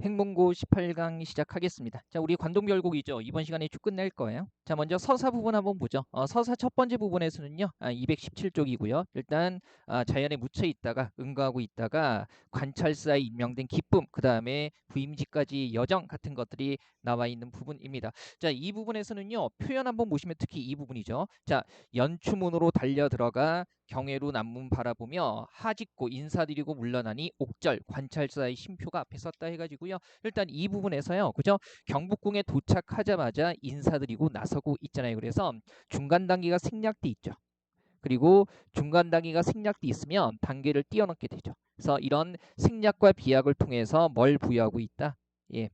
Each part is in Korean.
행문고 18강 시작하겠습니다. 자, 우리 관동별곡이죠. 이번 시간에 쭉 끝낼 거예요. 자, 먼저 서사 부분 한번 보죠. 어, 서사 첫 번째 부분에서는요. 아, 217쪽이고요. 일단 아, 자연에 묻혀 있다가 응가하고 있다가 관찰사에 임명된 기쁨, 그 다음에 부임지까지 여정 같은 것들이 나와 있는 부분입니다. 자, 이 부분에서는요. 표현 한번 보시면 특히 이 부분이죠. 자, 연추문으로 달려 들어가 경외로 남문 바라보며 하짓고 인사드리고 물러나니 옥절 관찰사의 심표가 앞에 섰다 해가지고 요. 일단 이 부분에서요. 그죠? 경북궁에 도착하자마자 인사드리고 나서고 있잖아요. 그래서 중간 단계가 생략돼 있죠. 그리고 중간 단계가 생략돼 있으면 단계를 뛰어넘게 되죠. 그래서 이런 생략과 비약을 통해서 뭘 부여하고 있다? 예.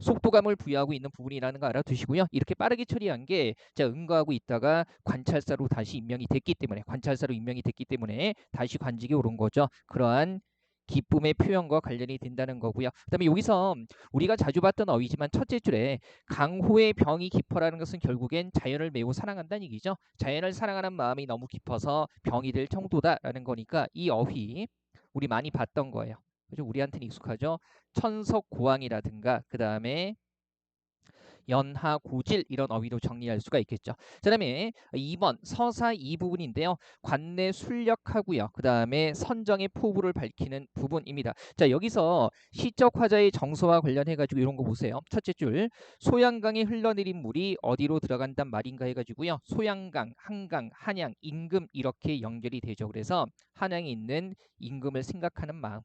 속도감을 부여하고 있는 부분이라는 거 알아두시고요. 이렇게 빠르게 처리한 게 제가 응가하고 있다가 관찰사로 다시 임명이 됐기 때문에 관찰사로 임명이 됐기 때문에 다시 관직에 오른 거죠. 그러한 기쁨의 표현과 관련이 된다는 거고요. 그다음에 여기서 우리가 자주 봤던 어휘지만 첫째 줄에 강호의 병이 깊어라는 것은 결국엔 자연을 매우 사랑한다는 얘기죠. 자연을 사랑하는 마음이 너무 깊어서 병이 될 정도다라는 거니까 이 어휘 우리 많이 봤던 거예요. 그죠? 우리한테는 익숙하죠. 천석고왕이라든가 그 다음에 연하 고질 이런 어휘로 정리할 수가 있겠죠. 그 다음에 2번 서사 이 부분인데요. 관내 순력하고요. 그 다음에 선정의 포부를 밝히는 부분입니다. 자 여기서 시적 화자의 정서와 관련해가지고 이런 거 보세요. 첫째 줄 소양강에 흘러내린 물이 어디로 들어간단 말인가 해가지고요. 소양강, 한강, 한양, 임금 이렇게 연결이 되죠. 그래서 한양에 있는 임금을 생각하는 마음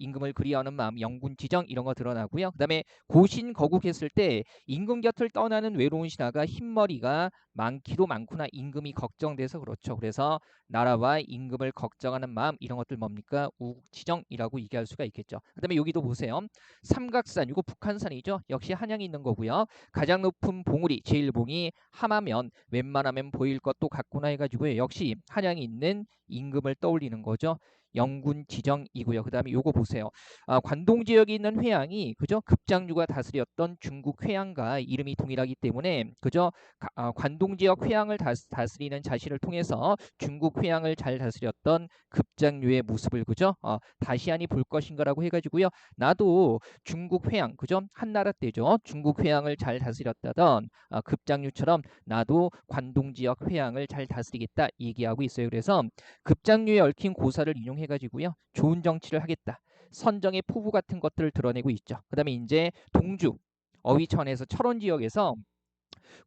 임금을 그리하는 마음, 영군 지정 이런 거 드러나고요. 그다음에 고신 거국했을 때 임금 곁을 떠나는 외로운 신하가 흰머리가 많기도 많구나 임금이 걱정돼서 그렇죠. 그래서 나라와 임금을 걱정하는 마음 이런 것들 뭡니까 우국지정이라고 얘기할 수가 있겠죠. 그다음에 여기도 보세요. 삼각산 이거 북한산이죠. 역시 한양에 있는 거고요. 가장 높은 봉우리 제일봉이 하마면 웬만하면 보일 것도 같구나 해가지고요. 역시 한양에 있는 임금을 떠올리는 거죠. 영군 지정이고요. 그 다음에 요거 보세요. 아, 관동 지역에 있는 회양이 그죠? 급장류가 다스렸던 중국 회양과 이름이 동일하기 때문에 그죠? 아, 관동 지역 회양을 다스, 리는 자신을 통해서 중국 회양을 잘 다스렸던 급장류의 모습을 그죠? 어, 다시안이 볼 것인가라고 해가지고요. 나도 중국 회양 그죠? 한나라 때죠. 중국 회양을 잘 다스렸다던 어, 급장류처럼 나도 관동 지역 회양을 잘 다스리겠다 얘기하고 있어요. 그래서 급장류에 얽힌 고사를 인용 해가지고요. 좋은 정치를 하겠다. 선정의 포부 같은 것들을 드러내고 있죠. 그 다음에 이제 동주 어휘천에서 철원 지역에서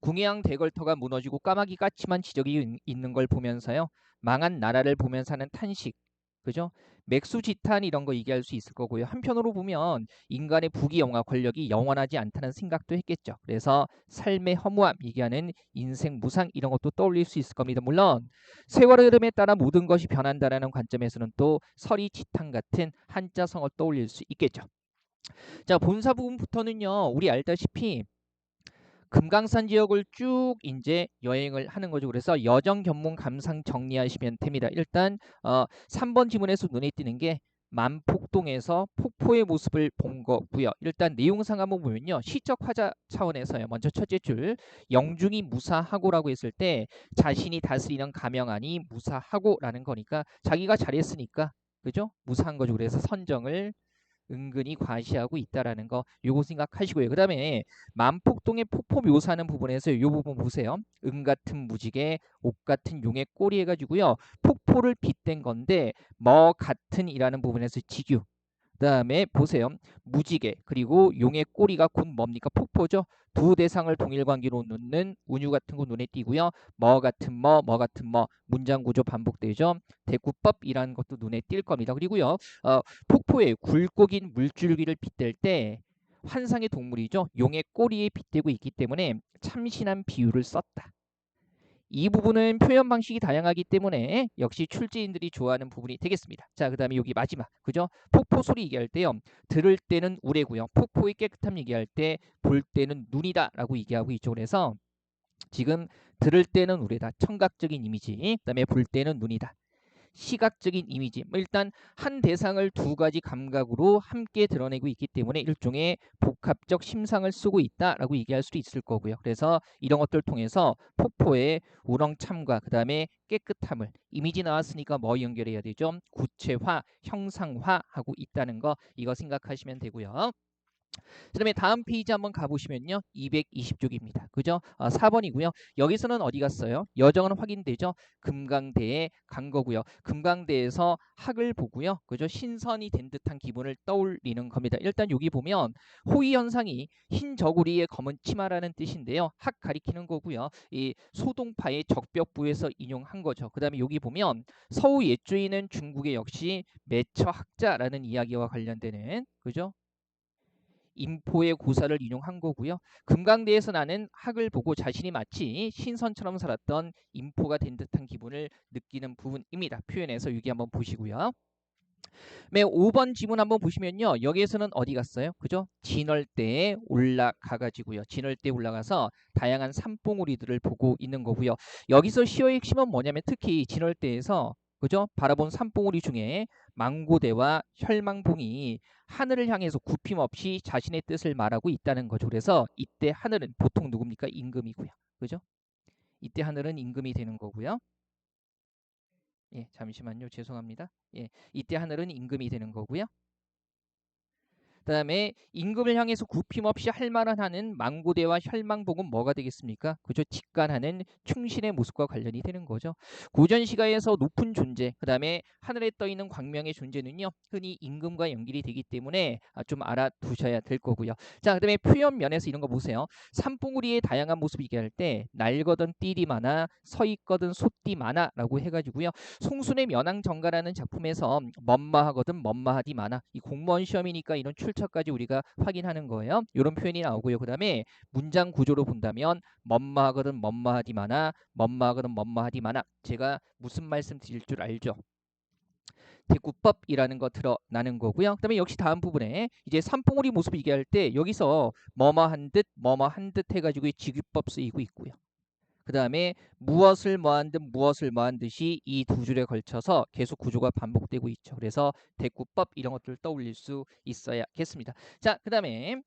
궁예양 대걸터가 무너지고 까마귀 까치만 지적이 있는 걸 보면서요. 망한 나라를 보면서 하는 탄식. 그죠? 맥수지탄 이런 거 얘기할 수 있을 거고요. 한편으로 보면 인간의 부귀영화 권력이 영원하지 않다는 생각도 했겠죠. 그래서 삶의 허무함 얘기하는 인생 무상 이런 것도 떠올릴 수 있을 겁니다. 물론 세월의 흐름에 따라 모든 것이 변한다라는 관점에서는 또 서리지탄 같은 한자성을 떠올릴 수 있겠죠. 자 본사 부분부터는요. 우리 알다시피 금강산 지역을 쭉 이제 여행을 하는 거죠. 그래서 여정 견문 감상 정리하시면 됩니다. 일단 어, 3번 지문에서 눈에 띄는 게 만폭동에서 폭포의 모습을 본 거고요. 일단 내용상 한번 보면요. 시적 화자 차원에서요. 먼저 첫째 줄 영중이 무사하고라고 했을 때 자신이 다스리는 가명안이 무사하고라는 거니까 자기가 잘했으니까 그죠? 무사한 거죠. 그래서 선정을 은근히 과시하고 있다라는 거 요거 생각하시고요. 그 다음에 만폭동의 폭포 묘사하는 부분에서 이 부분 보세요. 은 같은 무지개, 옥 같은 용의 꼬리 해가지고요. 폭포를 빗댄 건데 뭐 같은 이라는 부분에서 지규 그 다음에 보세요. 무지개 그리고 용의 꼬리가 곧 뭡니까? 폭포죠. 두 대상을 동일 관계로 놓는 운유 같은 거 눈에 띄고요. 뭐 같은 뭐, 뭐 같은 뭐 문장 구조 반복되죠. 대구법이라는 것도 눈에 띌 겁니다. 그리고요. 어, 굵고 긴 물줄기를 빗댈 때 환상의 동물이죠. 용의 꼬리에 빗대고 있기 때문에 참신한 비유를 썼다. 이 부분은 표현 방식이 다양하기 때문에 역시 출제인들이 좋아하는 부분이 되겠습니다. 자, 그 다음에 여기 마지막, 그죠? 폭포 소리 얘기할 때요. 들을 때는 우레고요. 폭포의 깨끗함 얘기할 때 볼 때는 눈이다 라고 얘기하고 있죠. 그래서 지금 들을 때는 우레다. 청각적인 이미지. 그 다음에 볼 때는 눈이다. 시각적인 이미지. 뭐 일단 한 대상을 두 가지 감각으로 함께 드러내고 있기 때문에 일종의 복합적 심상을 쓰고 있다라고 얘기할 수도 있을 거고요. 그래서 이런 것들 을 통해서 폭포의 우렁참과 그 다음에 깨끗함을 이미지 나왔으니까 뭐 연결해야 되죠? 구체화, 형상화하고 있다는 거 이거 생각하시면 되고요. 그 다음에 다음 페이지 한번 가보시면요. 220쪽입니다. 그죠? 아, 4번이고요. 여기서는 어디 갔어요? 여정은 확인되죠? 금강대에 간 거고요. 금강대에서 학을 보고요. 그죠? 신선이 된 듯한 기분을 떠올리는 겁니다. 일단 여기 보면 호의 현상이 흰 저고리에 검은 치마라는 뜻인데요. 학 가리키는 거고요. 이 소동파의 적벽부에서 인용한 거죠. 그 다음에 여기 보면 서우 옛주인은 중국의 역시 매처학자라는 이야기와 관련되는 그죠? 인포의 고사를 인용한 거고요. 금강대에서 나는 학을 보고 자신이 마치 신선처럼 살았던 인포가 된 듯한 기분을 느끼는 부분입니다. 표현해서 여기 한번 보시고요. 네, 5번 지문 한번 보시면요. 여기에서는 어디 갔어요? 그죠? 진월대에 올라가 가지고요. 진월대에 올라가서 다양한 산봉우리들을 보고 있는 거고요. 여기서 시어의 핵심은 뭐냐면 특히 진월대에서 그죠? 바라본 산봉우리 중에 망고대와 혈망봉이 하늘을 향해서 굽힘 없이 자신의 뜻을 말하고 있다는 거죠. 그래서 이때 하늘은 보통 누굽니까? 임금이고요. 그죠? 이때 하늘은 임금이 되는 거고요. 예, 잠시만요. 죄송합니다. 예, 이때 하늘은 임금이 되는 거고요. 그다음에 임금을 향해서 굽힘 없이 할 말은 하는 망고대와 혈망복은 뭐가 되겠습니까? 그죠? 직관하는 충신의 모습과 관련이 되는 거죠. 고전 시가에서 높은 존재, 그다음에 하늘에 떠 있는 광명의 존재는요. 흔히 임금과 연결이 되기 때문에 아, 좀 알아두셔야 될 거고요. 자, 그다음에 표현 면에서 이런 거 보세요. 산봉우리의 다양한 모습 얘기할 때 날거든 띠리 많아, 서 있거든 솥띠 많아라고 해가지고요. 송순의 면왕 정가라는 작품에서 멋마하거든 멋마하디 많아. 이 공무원 시험이니까 이런 출 출처까지 우리가 확인하는 거예요. 이런 표현이 나오고요. 그 다음에 문장 구조로 본다면 멋마하거든 멋마하디마나 멋마하거든 멋마하디마나 제가 무슨 말씀 드릴 줄 알죠? 대구법이라는 거 드러나는 거고요. 그다음에 역시 다음 부분에 이제 삼봉우리 모습 얘기할 때 여기서 뭐뭐한 듯 뭐뭐한 듯 해가지고 지규법 쓰이고 있고요. 그 다음에 무엇을 뭐한 듯 무엇을 뭐한 듯이 이 두 줄에 걸쳐서 계속 구조가 반복되고 있죠. 그래서 대구법 이런 것들을 떠올릴 수 있어야겠습니다. 자, 그 다음에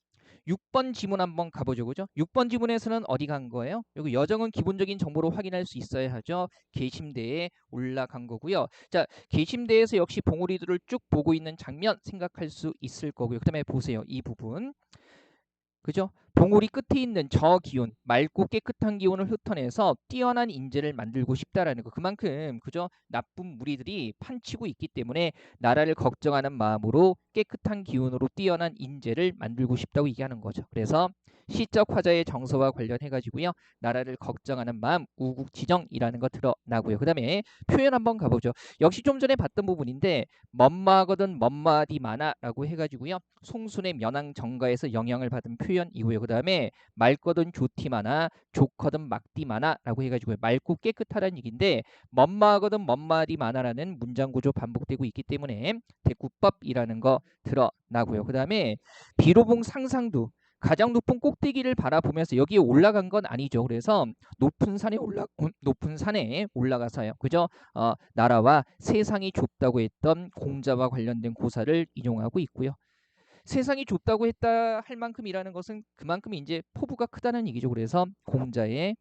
6번 지문 한번 가보죠. 그죠? 6번 지문에서는 어디 간 거예요? 여기 여정은 기본적인 정보로 확인할 수 있어야 하죠. 계심대에 올라간 거고요. 자, 계심대에서 역시 봉우리들을 쭉 보고 있는 장면 생각할 수 있을 거고요. 그 다음에 보세요. 이 부분. 그죠? 봉우리 끝에 있는 저 기운, 맑고 깨끗한 기운을 흩어내서 뛰어난 인재를 만들고 싶다라는 거. 그만큼 그죠? 나쁜 무리들이 판치고 있기 때문에 나라를 걱정하는 마음으로 깨끗한 기운으로 뛰어난 인재를 만들고 싶다고 얘기하는 거죠. 그래서 시적 화자의 정서와 관련해 가지고요. 나라를 걱정하는 마음 우국 지정이라는 거 드러나고요. 그다음에 표현 한번 가보죠. 역시 좀 전에 봤던 부분인데 멋마거든 멋마디 많아라고 해가지고요. 송순의 면왕 정가에서 영향을 받은 표현이고요. 그다음에 맑거든 좋티 많아 좋거든 막디 많아라고 해가지고 맑고 깨끗하다는 얘기인데 멋마거든 멋마디 많아라는 문장 구조 반복되고 있기 때문에 대구법이라는 거 드러나고요. 그다음에 비로봉 상상도 가장 높은 꼭대기를 바라보면서 여기에 올라간 건 아니죠. 그래서 높은 산에 올라 높은 산에 올라가서요. 그죠? 어, 나라와 세상이 좁다고 했던 공자와 관련된 고사를 인용하고 있고요. 세상이 좁다고 했다 할 만큼이라는 것은 그만큼 이제 포부가 크다는 얘기죠. 그래서 공자의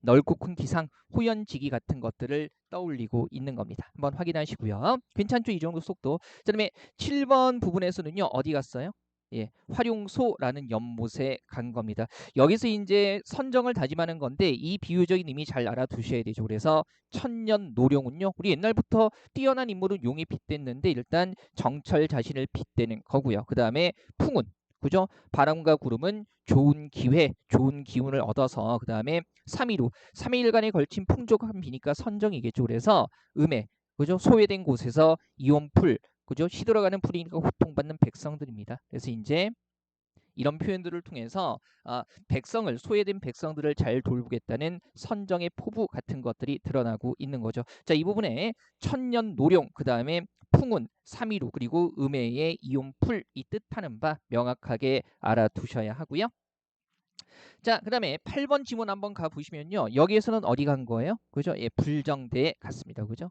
넓고 큰 기상, 호연지기 같은 것들을 떠올리고 있는 겁니다. 한번 확인하시고요. 괜찮죠? 이 정도 속도. 그 다음에 7번 부분에서는요. 어디 갔어요? 예, 활용소라는 연못에 간 겁니다. 여기서 이제 선정을 다짐하는 건데 이 비유적인 의미 잘 알아두셔야 되죠. 그래서 천년 노룡은요. 우리 옛날부터 뛰어난 인물은 용이 빗댔는데 일단 정철 자신을 빗대는 거고요. 그 다음에 풍운 그죠? 바람과 구름은 좋은 기회, 좋은 기운을 얻어서 그 다음에 3일후, 3일간에 걸친 풍족한 비니까 선정이겠죠. 그래서 음에 그죠? 소외된 곳에서 이온풀, 그죠? 시들어가는 불이니까 고통받는 백성들입니다. 그래서 이제 이런 표현들을 통해서 아, 백성을 소외된 백성들을 잘 돌보겠다는 선정의 포부 같은 것들이 드러나고 있는 거죠. 자, 이 부분에 천년 노룡, 그 다음에 풍운, 삼이루 그리고 음해의 이용풀 이 뜻하는 바 명확하게 알아두셔야 하고요. 자, 그 다음에 8번 지문 한번 가보시면요. 여기에서는 어디 간 거예요? 그죠? 예, 불정대에 갔습니다. 그죠?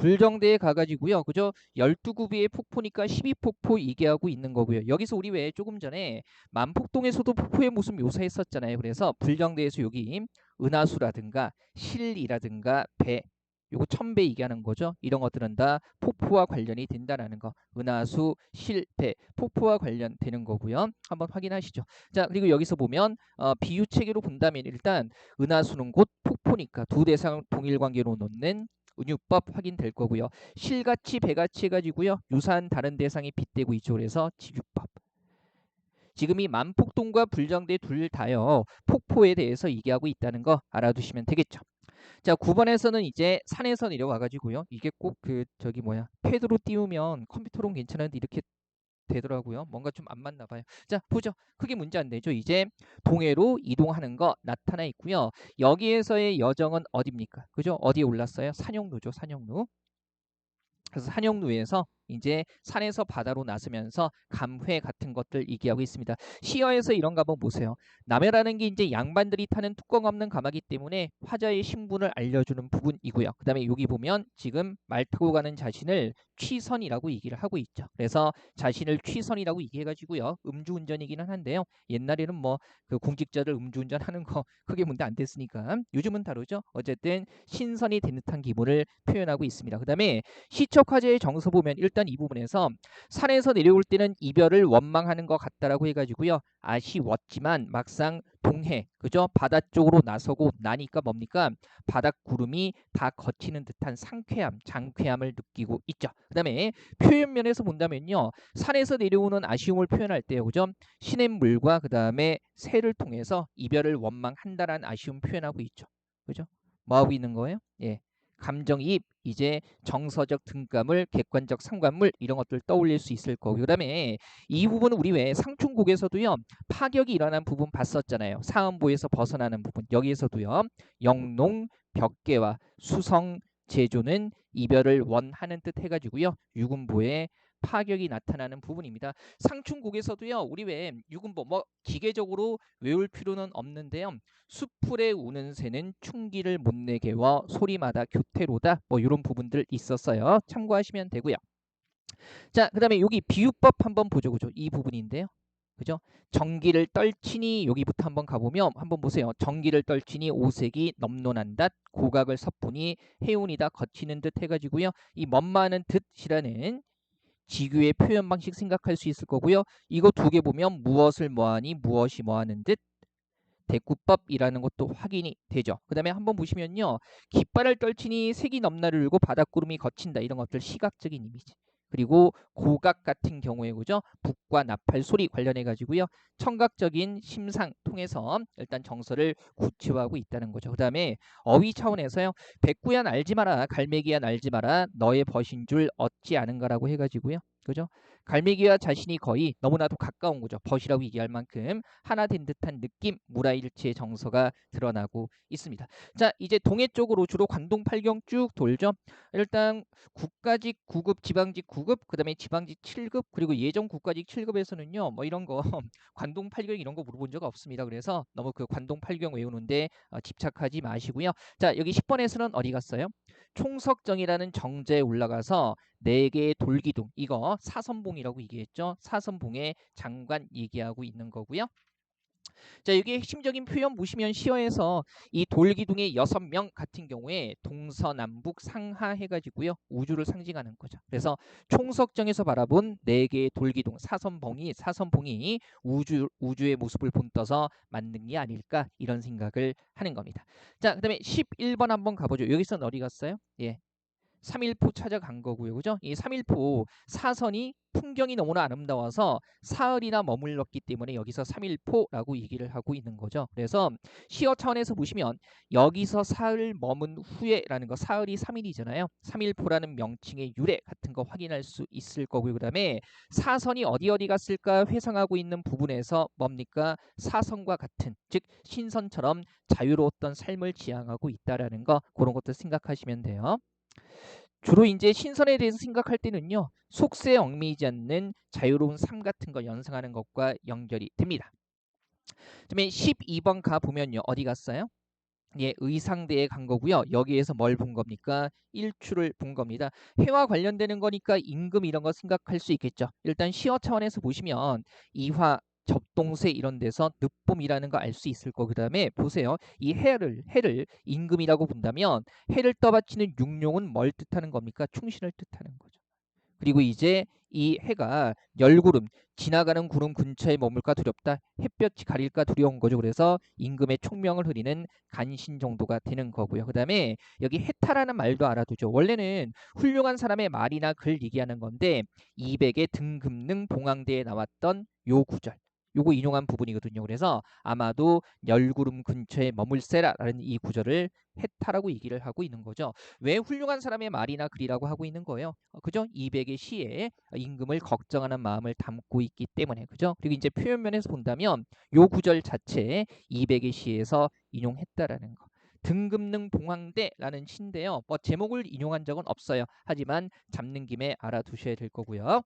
불정대에 가가지고요. 그죠? 12구비의 폭포니까 12폭포 이게 하고 있는 거고요. 여기서 우리 왜 조금 전에 만폭동에서도 폭포의 모습 묘사했었잖아요. 그래서 불정대에서 여기 은하수라든가 실이라든가 배 요거 천배 얘기하는 거죠. 이런 것들은 다 폭포와 관련이 된다라는 거. 은하수, 실배, 폭포와 관련되는 거고요. 한번 확인하시죠. 자, 그리고 여기서 보면 어, 비유 체계로 본다면 일단 은하수는 곧 폭포니까 두 대상을 동일 관계로 놓는 은유법 확인될 거고요. 실같이 배같이 해가지고요. 유사한 다른 대상이 빗대고 있죠. 그래서 지유법. 지금 이 만폭동과 불정대 둘 다요. 폭포에 대해서 얘기하고 있다는 거 알아두시면 되겠죠. 자, 9번에서는 이제 산에서 내려와 가지고요. 이게 꼭 그 저기 뭐야? 패드로 띄우면 컴퓨터로는 괜찮은데 이렇게 되더라고요. 뭔가 좀 안 맞나 봐요. 자, 보죠. 크게 문제 안 되죠. 이제 동해로 이동하는 거 나타나 있고요. 여기에서의 여정은 어디입니까? 그죠? 어디에 올랐어요? 산용루죠. 산용루. 그래서 산용루에서 이제 산에서 바다로 나서면서 감회 같은 것들 얘기하고 있습니다. 시어에서 이런 거 한번 보세요. 남해라는 게 이제 양반들이 타는 뚜껑 없는 가마기 때문에 화자의 신분을 알려주는 부분이고요. 그 다음에 여기 보면 지금 말 타고 가는 자신을 취선이라고 얘기를 하고 있죠. 그래서 자신을 취선이라고 얘기해가지고요. 음주운전이기는 한데요. 옛날에는 뭐 그 공직자들 음주운전하는 거 크게 문제 안 됐으니까 요즘은 다르죠. 어쨌든 신선이 된 듯한 기분을 표현하고 있습니다. 그 다음에 시척화제의 정서 보면 일단 이 부분에서 산에서 내려올 때는 이별을 원망하는 것 같다라고 해가지고요. 아쉬웠지만 막상 동해 그죠? 바다 쪽으로 나서고 나니까 뭡니까? 바닥 구름이 다 거치는 듯한 상쾌함 장쾌함을 느끼고 있죠. 그 다음에 표현면에서 본다면요. 산에서 내려오는 아쉬움을 표현할 때요. 그죠? 시냇물과 그 다음에 새를 통해서 이별을 원망한다라는 아쉬움 표현하고 있죠. 그죠? 뭐 하고 있는 거예요? 예 감정이입, 이제 정서적 등감을 객관적 상관물 이런 것들 떠올릴 수 있을 거고. 그다음에 이 부분은 우리 왜 상충곡에서도요 파격이 일어난 부분 봤었잖아요. 사음보에서 벗어나는 부분. 여기에서도요 영농 벽계와 수성 제조는 이별을 원하는 뜻 해가지고요 유군보에 파격이 나타나는 부분입니다. 상충곡에서도요. 우리 왜 유군보 뭐 기계적으로 외울 필요는 없는데요. 수풀에 우는 새는 충기를 못 내게와 소리마다 교태로다. 뭐 이런 부분들 있었어요. 참고하시면 되고요. 자, 그 다음에 여기 비유법 한번 보죠. 그죠? 이 부분인데요. 그죠? 전기를 떨치니 여기부터 한번 가보면 한번 보세요. 전기를 떨치니 오색이 넘논한다. 고각을 섭분이 해운이다. 거치는 듯 해가지고요. 이 멋마는 듯이라는 지규의 표현 방식 생각할 수 있을 거고요. 이거 두 개 보면 무엇을 뭐하니 무엇이 뭐하는 듯 대구법이라는 것도 확인이 되죠. 그 다음에 한번 보시면요. 깃발을 떨치니 색이 넘나를 울고 바닷구름이 거친다. 이런 것들 시각적인 이미지. 그리고 고각 같은 경우에 그죠? 북과 나팔 소리 관련해 가지고요. 청각적인 심상 통해서 일단 정서를 구체화하고 있다는 거죠. 그 다음에 어휘 차원에서요. 백구야 알지 마라. 갈매기야 알지 마라. 너의 벗인 줄 얻지 않은가라고 해 가지고요. 그죠? 갈매기와 자신이 거의 너무나도 가까운 거죠. 벗이라고 얘기할 만큼 하나 된 듯한 느낌, 무라일치의 정서가 드러나고 있습니다. 자, 이제 동해 쪽으로 주로 관동 팔경 쭉 돌죠. 일단 국가직 9급, 지방직 9급, 그다음에 지방직 7급, 그리고 예전 국가직 7급에서는요. 뭐 이런 거 관동 팔경 이런 거 물어본 적 없습니다. 그래서 너무 그 관동 팔경 외우는데 어, 집착하지 마시고요. 자, 여기 10번에서는 어디 갔어요? 총석정이라는 정제에 올라가서 네 개의 돌기둥 이거 사선봉이라고 얘기했죠. 사선봉의 장관 얘기하고 있는 거고요. 자, 여기 핵심적인 표현 보시면 시어에서 이 돌기둥의 여섯 명 같은 경우에 동서남북 상하 해가지고요 우주를 상징하는 거죠. 그래서 총석정에서 바라본 네 개의 돌기둥 사선봉이 사선봉이 우주 우주의 모습을 본떠서 만든 게 아닐까 이런 생각을 하는 겁니다. 자, 그다음에 11번 한번 가보죠. 여기서 어디 갔어요? 예, 3일포 찾아간 거고요. 그죠? 이 3일포 사선이 풍경이 너무나 아름다워서 사흘이나 머물렀기 때문에 여기서 3일포라고 얘기를 하고 있는 거죠. 그래서 시어 차원에서 보시면 여기서 사흘 머문 후에라는 거 사흘이 3일이잖아요. 3일포라는 명칭의 유래 같은 거 확인할 수 있을 거고요. 그 다음에 사선이 어디 어디 갔을까 회상하고 있는 부분에서 뭡니까? 사선과 같은 즉 신선처럼 자유로웠던 삶을 지향하고 있다라는 거 그런 것도 생각하시면 돼요. 주로 이제 신선에 대해서 생각할 때는요. 속세에 얽매이지 않는 자유로운 삶 같은 거 연상하는 것과 연결이 됩니다. 그다음에 12번 가 보면요. 어디 갔어요? 예, 의상대에 간 거고요. 여기에서 뭘 본 겁니까? 일출을 본 겁니다. 해와 관련되는 거니까 임금 이런 거 생각할 수 있겠죠. 일단 시어 차원에서 보시면 이화 접동세 이런 데서 늦봄이라는 거 알 수 있을 거. 그 다음에 보세요. 이 해를 해를 임금이라고 본다면 해를 떠받치는 육룡은 뭘 뜻하는 겁니까? 충신을 뜻하는 거죠. 그리고 이제 이 해가 열구름 지나가는 구름 근처에 머물까 두렵다 햇볕이 가릴까 두려운 거죠 그래서 임금의 총명을 흐리는 간신 정도가 되는 거고요 그 다음에 여기 해타라는 말도 알아두죠 원래는 훌륭한 사람의 말이나 글 얘기하는 건데 200의 등급능 봉황대에 나왔던 요 구절 요거 인용한 부분이거든요. 그래서 아마도 열구름 근처에 머물세라라는 이 구절을 해타라고 얘기를 하고 있는 거죠. 왜 훌륭한 사람의 말이나 글이라고 하고 있는 거예요? 어, 그죠? 200의 시에 임금을 걱정하는 마음을 담고 있기 때문에 그죠? 그리고 이제 표현 면에서 본다면 요 구절 자체에 200의 시에서 인용했다라는 거. 등급능 봉황대라는 시인데요. 뭐 제목을 인용한 적은 없어요. 하지만 잡는 김에 알아두셔야 될 거고요.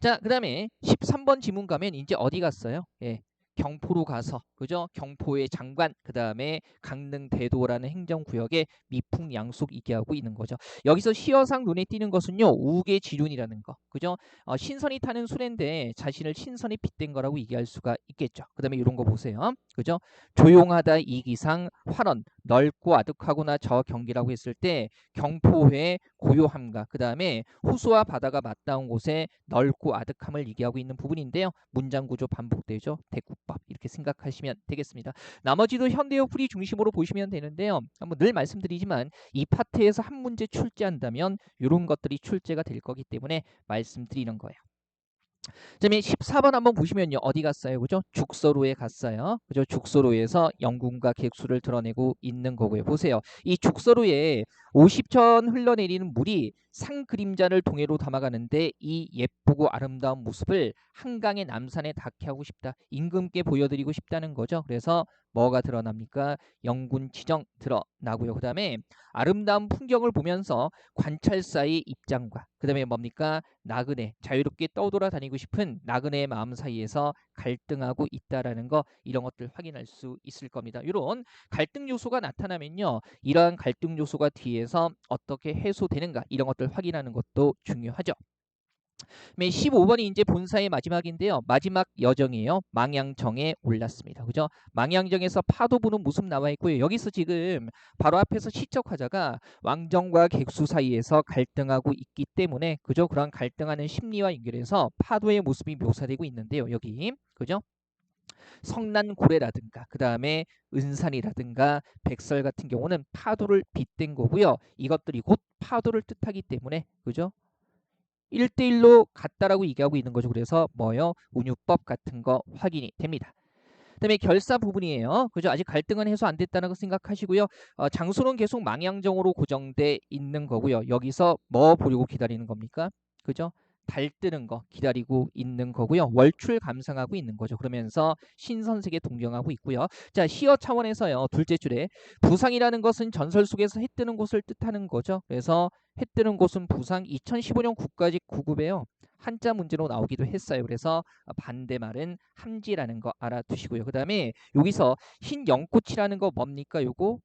자, 그 다음에 13번 지문 가면 이제 어디 갔어요? 예, 경포로 가서 그죠? 경포의 장관 그 다음에 강릉 대도라는 행정구역에 미풍 양속 이기하고 있는 거죠. 여기서 시어상 눈에 띄는 것은요 우계 지륜이라는 거 그죠? 어, 신선이 타는 수레인데 자신을 신선이 빗댄 거라고 얘기할 수가 있겠죠. 그 다음에 이런 거 보세요. 그죠? 조용하다 이기상 활언 넓고 아득하구나 저 경기라고 했을 때 경포회 고요함과 그 다음에 호수와 바다가 맞닿은 곳에 넓고 아득함을 얘기하고 있는 부분인데요. 문장 구조 반복되죠. 대 국법 이렇게 생각하시면 되겠습니다. 나머지도 현대어 풀이 중심으로 보시면 되는데요. 한번 늘 말씀드리지만 이 파트에서 한 문제 출제한다면 이런 것들이 출제가 될 거기 때문에 말씀드리는 거예요. 그다음에 14번 한번 보시면요. 어디 갔어요? 그죠? 죽서로에 갔어요. 그죠? 죽서로에서 영군과 객수를 드러내고 있는 거고요. 보세요. 이 죽서로에 50천 흘러내리는 물이 상 그림자를 동해로 담아가는데 이 예쁘고 아름다운 모습을 한강의 남산에 닿게 하고 싶다. 임금께 보여드리고 싶다는 거죠. 그래서 뭐가 드러납니까? 영군 지정 드러나고요. 그 다음에 아름다운 풍경을 보면서 관찰사의 입장과 그 다음에 뭡니까? 나그네, 자유롭게 떠돌아 다니고 싶은 나그네의 마음 사이에서 갈등하고 있다라는 거 이런 것들 확인할 수 있을 겁니다. 이런 갈등 요소가 나타나면요. 이러한 갈등 요소가 뒤에서 어떻게 해소되는가 이런 것들 확인하는 것도 중요하죠. 15번이 이제 본사의 마지막인데요. 마지막 여정이에요. 망양정에 올랐습니다. 그죠? 망양정에서 파도 부는 모습 나와 있고요. 여기서 지금 바로 앞에서 시적 화자가 왕정과 객수 사이에서 갈등하고 있기 때문에 그죠? 그런 갈등하는 심리와 연결해서 파도의 모습이 묘사되고 있는데요. 여기 그죠? 성난고래라든가 그 다음에 은산이라든가 백설 같은 경우는 파도를 빗댄 거고요. 이것들이 곧 파도를 뜻하기 때문에 그죠? 1대1로 같다라고 얘기하고 있는 거죠. 그래서 뭐요? 운유법 같은 거 확인이 됩니다. 그다음에 결사 부분이에요. 그죠? 아직 갈등은 해소 안 됐다는 거 생각하시고요. 어, 장소는 계속 망향정으로 고정돼 있는 거고요. 여기서 뭐 보려고 기다리는 겁니까? 그죠? 달 뜨는 거 기다리고 있는 거고요. 월출 감상하고 있는 거죠. 그러면서 신선세계 동경하고 있고요. 자, 시어 차원에서요. 둘째 줄에 부상이라는 것은 전설 속에서 해 뜨는 곳을 뜻하는 거죠. 그래서 해 뜨는 곳은 부상 2015년 국가직 9급에요. 한자 문제로 나오기도 했어요. 그래서 반대말은 함지라는 거 알아두시고요. 그 다음에 여기서 흰 연꽃이라는 거 뭡니까? 요거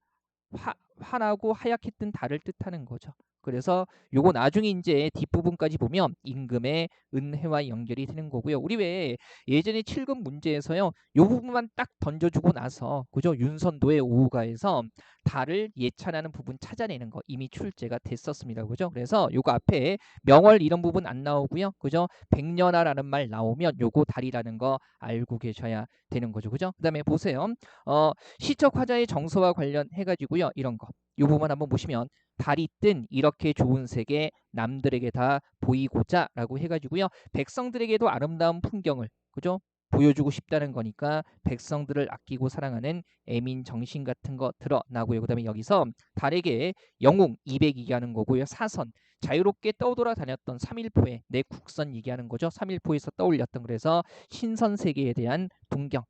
화, 환하고 하얗게 뜬 달을 뜻하는 거죠. 그래서 요거 나중에 이제 뒷부분까지 보면 임금의 은혜와 연결이 되는 거고요. 우리 왜 예전에 7급 문제에서요. 요 부분만 딱 던져주고 나서 그죠? 윤선도의 오후가에서 달을 예찬하는 부분 찾아내는 거 이미 출제가 됐었습니다. 그죠? 그래서 요거 앞에 명월 이런 부분 안 나오고요. 그죠? 백년아라는 말 나오면 요거 달이라는 거 알고 계셔야 되는 거죠. 그죠? 그다음에 보세요. 어, 시적 화자의 정서와 관련해 가지고요. 이런 거. 요 부분 한번 보시면 달이 뜬 이렇게 좋은 세계 남들에게 다 보이고자 라고 해가지고요. 백성들에게도 아름다운 풍경을 그죠? 보여주고 싶다는 거니까 백성들을 아끼고 사랑하는 애민 정신 같은 거 드러나고요. 그 다음에 여기서 달에게 영웅 200 얘기하는 거고요. 사선 자유롭게 떠돌아 다녔던 3일포에 내 국선 얘기하는 거죠. 3일포에서 떠올렸던 그래서 신선 세계에 대한 동경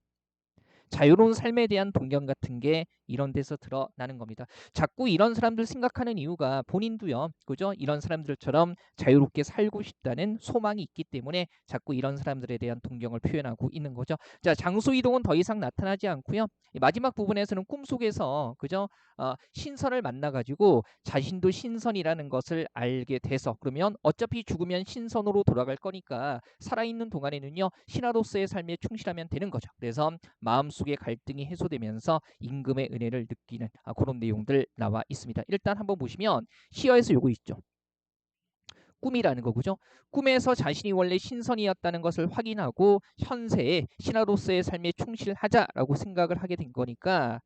자유로운 삶에 대한 동경 같은 게 이런 데서 드러나는 겁니다. 자꾸 이런 사람들 생각하는 이유가 본인도요. 그죠? 이런 사람들처럼 자유롭게 살고 싶다는 소망이 있기 때문에 자꾸 이런 사람들에 대한 동경을 표현하고 있는 거죠. 자, 장소 이동은 더 이상 나타나지 않고요. 마지막 부분에서는 꿈속에서 그죠? 어, 신선을 만나 가지고 자신도 신선이라는 것을 알게 돼서 그러면 어차피 죽으면 신선으로 돌아갈 거니까 살아있는 동안에는요 신하로서의 삶에 충실하면 되는 거죠. 그래서 마음속의 갈등이 해소되면서 임금의 은혜를 느끼는 아, 그런 내용들 나와 있습니다. 일단 한번 보시면 시어에서 요거 있죠. 꿈이라는 거죠. 꿈에서 자신이 원래 신선이었다는 것을 확인하고 현세의 신하로서의 삶에 충실하자라고 생각을 하게 된 거니까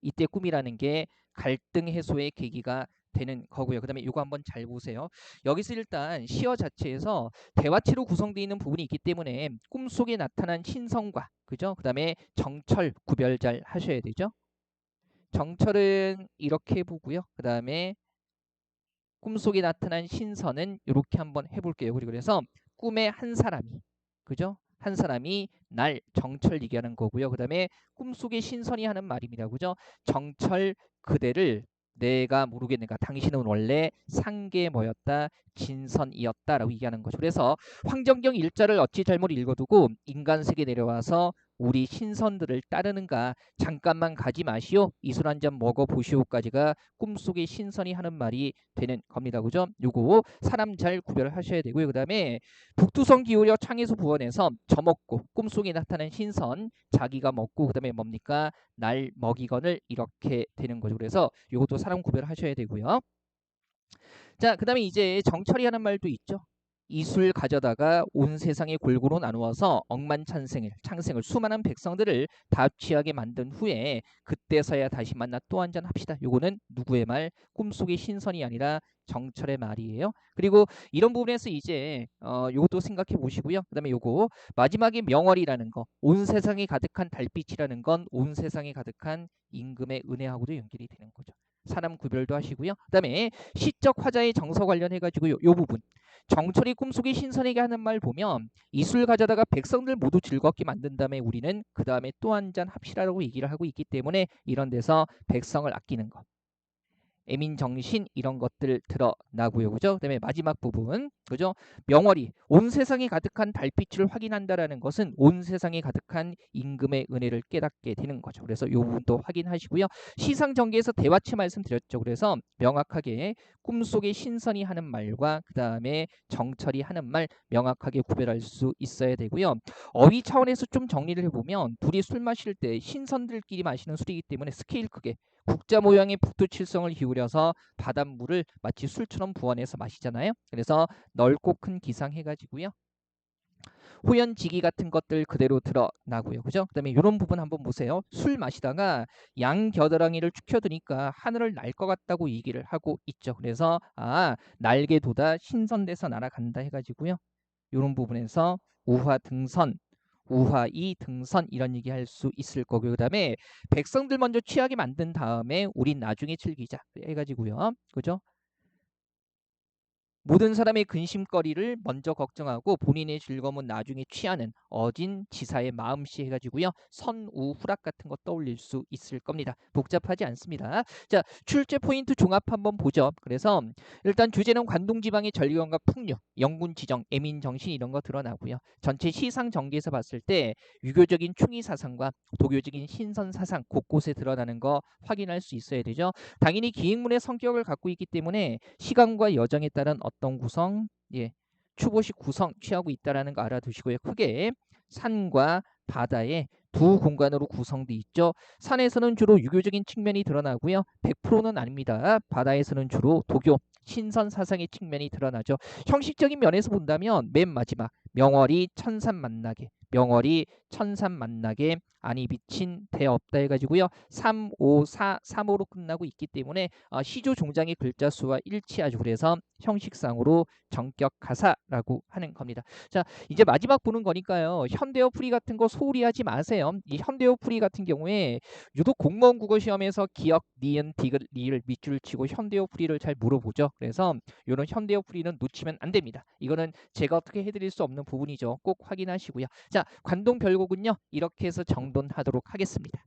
이때 꿈이라는 게 갈등 해소의 계기가 되는 거고요. 그 다음에 이거 한번 잘 보세요. 여기서 일단 시어 자체에서 대화체로 구성되어 있는 부분이 있기 때문에 꿈속에 나타난 신성과 그죠? 그 다음에 정철 구별 잘 하셔야 되죠. 정철은 이렇게 보고요. 그 다음에 꿈속에 나타난 신선은 이렇게 한번 해볼게요. 그리고 그래서 꿈의 한 사람이 그죠? 한 사람이 날 정철 얘기하는 거고요. 그 다음에 꿈속의 신선이 하는 말입니다. 그죠? 정철 그대를 내가 모르겠는가 당신은 원래 상계 뭐였다 진선이었다라고 얘기하는 거죠. 그래서 황정경 일자를 어찌 잘못 읽어두고 인간 세계 내려와서 우리 신선들을 따르는가? 잠깐만 가지 마시오. 이술 한 잔 먹어 보시오까지가 꿈속의 신선이 하는 말이 되는 겁니다. 그죠? 요거 사람 잘 구별하셔야 되고요. 그 다음에 북두성 기울여 창에서 부원해서 저먹고 꿈속에 나타난 신선 자기가 먹고 그 다음에 뭡니까? 날 먹이건을 이렇게 되는 거죠. 그래서 요것도 사람 구별하셔야 되고요. 자 그 다음에 이제 정철이 하는 말도 있죠 이술 가져다가 온 세상에 골고루 나누어서 억만찬생을 창생을 수많은 백성들을 다 취하게 만든 후에 그때서야 다시 만나 또 한 잔 합시다. 요거는 누구의 말? 꿈속의 신선이 아니라 정철의 말이에요. 그리고 이런 부분에서 이제 어 요것도 생각해 보시고요. 그다음에 요거 마지막에 명월이라는 거, 온 세상에 가득한 달빛이라는 건 온 세상에 가득한 임금의 은혜하고도 연결이 되는 거죠. 사람 구별도 하시고요. 그다음에 시적 화자의 정서 관련해 가지고 요, 요 부분 정철이 꿈속에 신선하게 하는 말 보면 이술 가져다가 백성들 모두 즐겁게 만든 다음에 우리는 그 다음에 또 한 잔 합시라고 얘기를 하고 있기 때문에 이런 데서 백성을 아끼는 것. 애민 정신 이런 것들 드러나고요. 그죠? 그다음에 마지막 부분. 그죠? 명월이 온 세상에 가득한 달빛을 확인한다라는 것은 온 세상에 가득한 임금의 은혜를 깨닫게 되는 거죠. 그래서 요 부분도 확인하시고요. 시상 전개에서 대화체 말씀드렸죠. 그래서 명확하게 꿈속에 신선이 하는 말과 그다음에 정철이 하는 말 명확하게 구별할 수 있어야 되고요. 어휘 차원에서 좀 정리를 해 보면 둘이 술 마실 때 신선들끼리 마시는 술이기 때문에 스케일 크게 국자 모양의 북두칠성을 기울 여서 바닷물을 마치 술처럼 부어내서 마시잖아요. 그래서 넓고 큰 기상 해가지고요. 호연지기 같은 것들 그대로 드러나고요. 그죠? 그 다음에 이런 부분 한번 보세요. 술 마시다가 양 겨드랑이를 축혀드니까 하늘을 날 것 같다고 얘기를 하고 있죠. 그래서 아 날개 돋아 신선돼서 날아간다 해가지고요. 이런 부분에서 우화 등선 우화이 등선 이런 얘기 할 수 있을 거고요. 그 다음에 백성들 먼저 취하게 만든 다음에 우린 나중에 즐기자 해가지고요. 그죠? 모든 사람의 근심거리를 먼저 걱정하고 본인의 즐거움은 나중에 취하는 어진 지사의 마음씨 해가지고요. 선우 후락 같은 거 떠올릴 수 있을 겁니다. 복잡하지 않습니다. 자 출제 포인트 종합 한번 보죠. 그래서 일단 주제는 관동지방의 전리관과 풍류, 영군 지정, 애민 정신 이런 거 드러나고요. 전체 시상 전개에서 봤을 때 유교적인 충의 사상과 도교적인 신선 사상 곳곳에 드러나는 거 확인할 수 있어야 되죠. 당연히 기행문의 성격을 갖고 있기 때문에 시간과 여정에 따른 어떤 구성, 예, 추보식 구성 취하고 있다라는 거 알아두시고요. 크게 산과 바다의 두 공간으로 구성되어 있죠. 산에서는 주로 유교적인 측면이 드러나고요. 100%는 아닙니다. 바다에서는 주로 도교, 신선 사상의 측면이 드러나죠. 형식적인 면에서 본다면 맨 마지막 명월이 천산 만나게 명월이 천산 만나게 아니 비친 대 없다 해가지고요. 3, 5, 4, 3호로 끝나고 있기 때문에 어, 시조 종장의 글자 수와 일치하죠. 그래서 형식상으로 정격 가사라고 하는 겁니다. 자 이제 마지막 보는 거니까요. 현대어 풀이 같은 거 소홀히 하지 마세요. 이 현대어 풀이 같은 경우에 유독 공무원 국어 시험에서 기억, 니은, 디귿, 리을 밑줄을 치고 현대어 풀이를 잘 물어보죠. 그래서 이런 현대어 풀이는 놓치면 안 됩니다. 이거는 제가 어떻게 해드릴 수 없는 부분이죠. 꼭 확인하시고요. 자 관동 별곡은요 이렇게 해서 정돈하도록 하겠습니다.